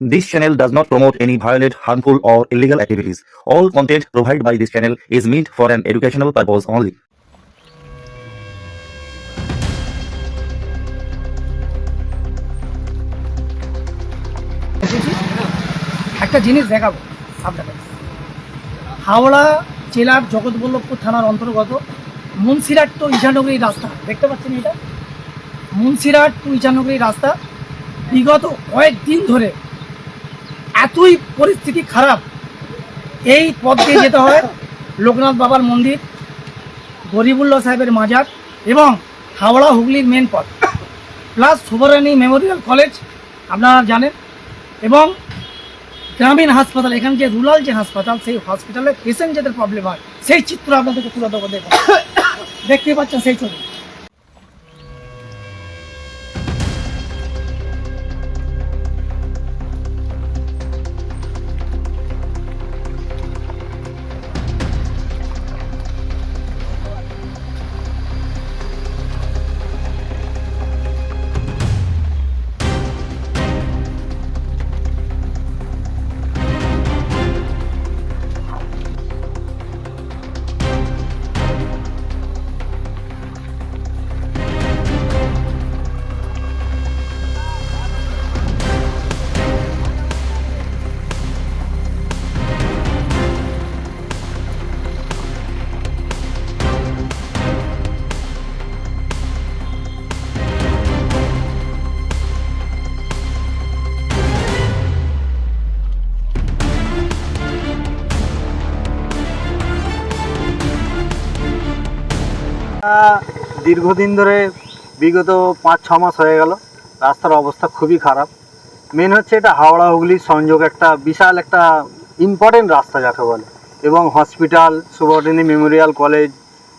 This channel does not promote any violent, harmful, or illegal activities. All content provided by this channel is meant for an educational purpose only. একটা জিনিস দেখাবো আপনাদের হাওড়া জেলার জগৎবল্লভপুর থানার অন্তর্গত মুন্সিরাট two Ichhanagari রাস্তা দেখতে পাচ্ছেন এটা মুন্সিরাট টু ইছানগরী রাস্তা বিগত কয়েকদিন ধরে এতই পরিস্থিতি খারাপ। এই পথ দিয়ে যেতে হয় লোকনাথ বাবার মন্দির, গরিবুল্লাহ সাহেবের মাজার এবং হাওড়া হুগলির মেন পথ। প্লাস সুবরানী মেমোরিয়াল কলেজ আপনারা জানেন, এবং গ্রামীণ হাসপাতাল, এখানে যে রুরাল যে হাসপাতাল, সেই হসপিটালে পেশেন্ট যাদের প্রবলেম হয়, সেই চিত্র আপনাদেরকে তুলে দেবো দেখতে পাচ্ছেন সেই ছবি। দীর্ঘদিন ধরে বিগত পাঁচ ছ মাস হয়ে গেল, রাস্তার অবস্থা খুবই খারাপ। মেন হচ্ছে এটা হাওড়া হুগলির সংযোগ একটা বিশাল একটা ইম্পর্টেন্ট রাস্তা যাকে বলে। এবং হসপিটাল সুবর্ণিনী মেমোরিয়াল কলেজ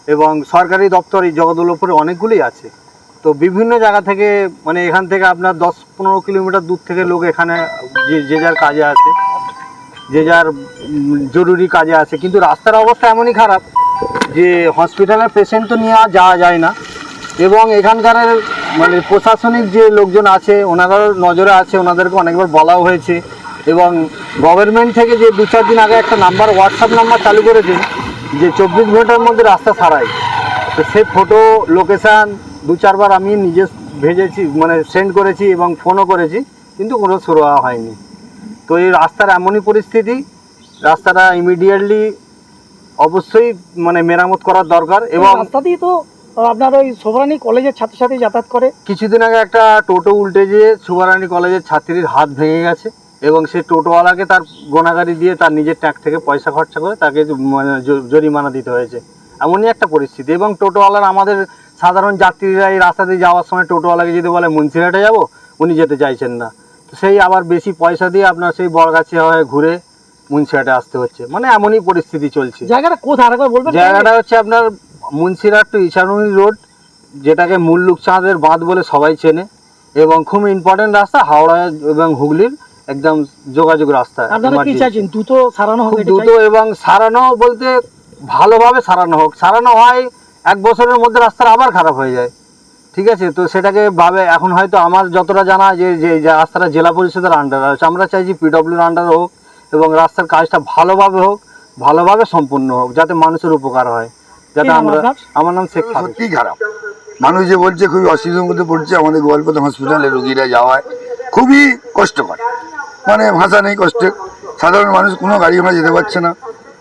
এবং সরকারি দপ্তর এই জগদলপুরে অনেকগুলি আছে। তো বিভিন্ন জায়গা থেকে মানে এখান থেকে আপনার দশ পনেরো কিলোমিটার দূর থেকে লোক এখানে যে যে যার কাজে আসে, যে যার জরুরি কাজে আছে কিন্তু রাস্তার অবস্থা এমনই খারাপ যে হসপিটালের পেশেন্ট তো নিয়ে যাওয়া যায় না। এবং এখানকার মানে প্রশাসনিক যে লোকজন আছে ওনারাও নজরে আছে, ওনাদেরকে অনেকবার বলাও হয়েছে। এবং গভর্নমেন্ট থেকে যে দু চার দিন আগে একটা নাম্বার হোয়াটসঅ্যাপ নাম্বার চালু করেছে যে চব্বিশ ঘণ্টার মধ্যে রাস্তা সারাই তো সে ফটো লোকেশান দু চারবার আমি নিজে ভেজেছি মানে সেন্ড করেছি এবং ফোনও করেছি, কিন্তু কোনো সুরোয়া হয়নি। তো এই রাস্তার এমনই পরিস্থিতি, রাস্তাটা ইমিডিয়েটলি অবশ্যই মানে মেরামত করার দরকার এবং এবং রাস্তাতেই তো আপনার ওই সোবরানী কলেজের ছাত্রছাত্রী যাতায়াত করে। কিছুদিন আগে একটা টোটো উল্টে যেয়ে সুবারানী কলেজের ছাত্রীর হাত ভেঙে গেছে এবং সে টোটোওয়ালাকে তার গোনাগাড়ি দিয়ে তার নিজের ট্যাঙ্ক থেকে পয়সা খরচা করে তাকে মানে জরিমানা দিতে হয়েছে। এমনই একটা পরিস্থিতি এবং টোটোওয়ালার আমাদের সাধারণ যাত্রীরা এই রাস্তা দিয়ে যাওয়ার সময় টোটোওয়ালাকে যদি বলে মুন্সিরহাটে যাব? উনি যেতে চাইছেন না। তো সেই আবার বেশি পয়সা দিয়ে আপনার সেই বড়গাছিয়া হয়ে ঘুরে মুন্সিরহাটে আসতে হচ্ছে। মানে এমনই পরিস্থিতি চলছে। জায়গাটা কোথায়? আরেকবার বলবেন। জায়গাটা হচ্ছে আপনার মুন্সিরহাট টু ইছানুনি রোড যেটাকে মুল্লুক চাঁদের বাঁধ বলে সবাই চেনে এবং খুব ইম্পর্টেন্ট রাস্তা হাওড়া এবং হুগলির একদম যোগাযোগ রাস্তা। দ্রুত সারানো হবে দ্রুত এবং সারানো বলতে ভালোভাবে সারানো হোক। সারানো হয় এক বছরের মধ্যে রাস্তাটা আবার খারাপ হয়ে যায়। ঠিক আছে? তো সেটাকে ভাবে এখন হয়তো আমার যতটা জানা যে যে যে রাস্তাটা জেলা পরিষদের আন্ডার আছে আমরা চাইছি পিডব্লিউর আন্ডার হোক এবং রাস্তার কাজটা ভালোভাবে হোক ভালোভাবে সম্পূর্ণ হোক যাতে মানুষের উপকার হয়। যাতে আমরা আমার নাম শেখ সত্যিই খারাপ। মানুষ যে বলছে খুবই অসুবিধার মধ্যে পড়ছে আমাদের গোয়ালপাতা হসপিটালে রোগীরা যাওয়ায় খুবই কষ্টকর। মানে ভাষা নেই কষ্টের সাধারণ মানুষ কোনো গাড়ি ঘোড়া যেতে পারছে না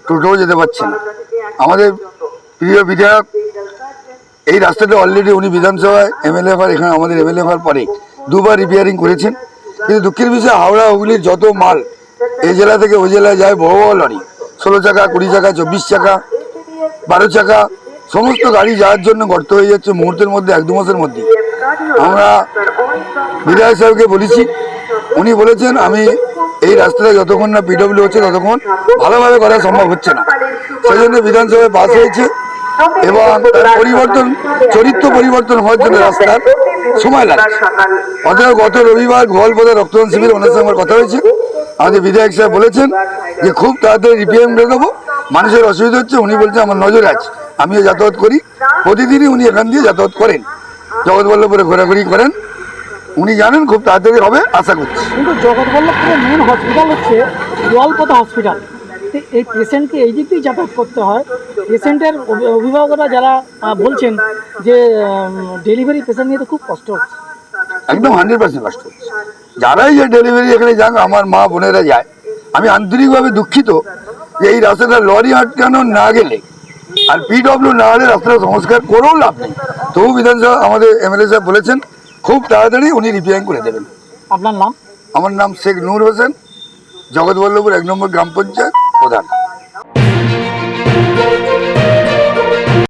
টোটোও যেতে পারছে না। আমাদের প্রিয় বিধায়ক এই রাস্তাটা অলরেডি উনি বিধানসভায় এমএলএ হওয়ার এখানে আমাদের এমএলএ হওয়ার পরে দুবার রিপেয়ারিং করেছেন। কিন্তু দুঃখের বিষয়ে হাওড়া হুগলির যত মাল এই জেলা থেকে ওই জেলায় যায় বড় বড় লরি। ষোলো চাকা, কুড়ি চাকা, চব্বিশ চাকা, বারো চাকা, সমস্ত গাড়ি যাওয়ার জন্য গর্ত হয়ে যাচ্ছে মুহূর্তের মধ্যে, এক দু মাসের মধ্যে। আমরা বিধায়ক সাহেবকে বলেছি, উনি বলেছেন, আমি এই রাস্তাটা যতক্ষণ না পিডব্লিউ হচ্ছে, ততক্ষণ ভালোভাবে করা সম্ভব হচ্ছে না। সেই জন্য বিধানসভায় পাস হয়েছে এবং পরিবর্তন, চরিত্র পরিবর্তন হওয়ার জন্য রাস্তার সময় লাগছে। অতএব গত রবিবার গোয়ালপদে রক্তদান শিবির ওনার সঙ্গে কথা হয়েছে। আমাদের বিধায়ক সাহেব বলেছেন যে খুব তাড়াতাড়ি করে দেবো। মানুষের অসুবিধা হচ্ছে উনি বলছেন আমার নজরে আছে। আমিও যাতায়াত করি। প্রতিদিনই উনি এখান দিয়ে যাতায়াত করেন। জগৎবল্লভপুরে ঘোরাঘুরি করেন। উনি জানেন খুব তাড়াতাড়ি হবে আশা করছি। কিন্তু জগৎবল্লভপুরের মেন হসপিটাল হচ্ছে গোয়ালপাতা হসপিটাল এই পেশেন্টকে এই দিক দিয়ে যাতায়াত করতে হয়। পেশেন্টের অভিভাবকরা যারা বলছেন যে ডেলিভারি পেশেন্ট নিয়ে তো খুব কষ্ট হচ্ছে। একদম হান্ড্রেড পার্সেন্ট কষ্ট হচ্ছে। যারাই যে ডেলিভারি এখানে যান আমার মা বোনেরা যায়। আমি আন্তরিকভাবে দুঃখিত যে এই রাস্তাটা লরি আটকানো না গেলে আর পিডব্লিউ না হলে রাস্তাটা সংস্কার করেও লাভ নেই। তবু বিধানসভা আমাদের এমএলএ সাহেব বলেছেন খুব তাড়াতাড়ি উনি রিপেয়ারিং করে দেবেন। আপনার নাম? আমার নাম শেখ নূর হোসেন জগৎবল্লভপুর এক নম্বর গ্রাম পঞ্চায়েত প্রধান।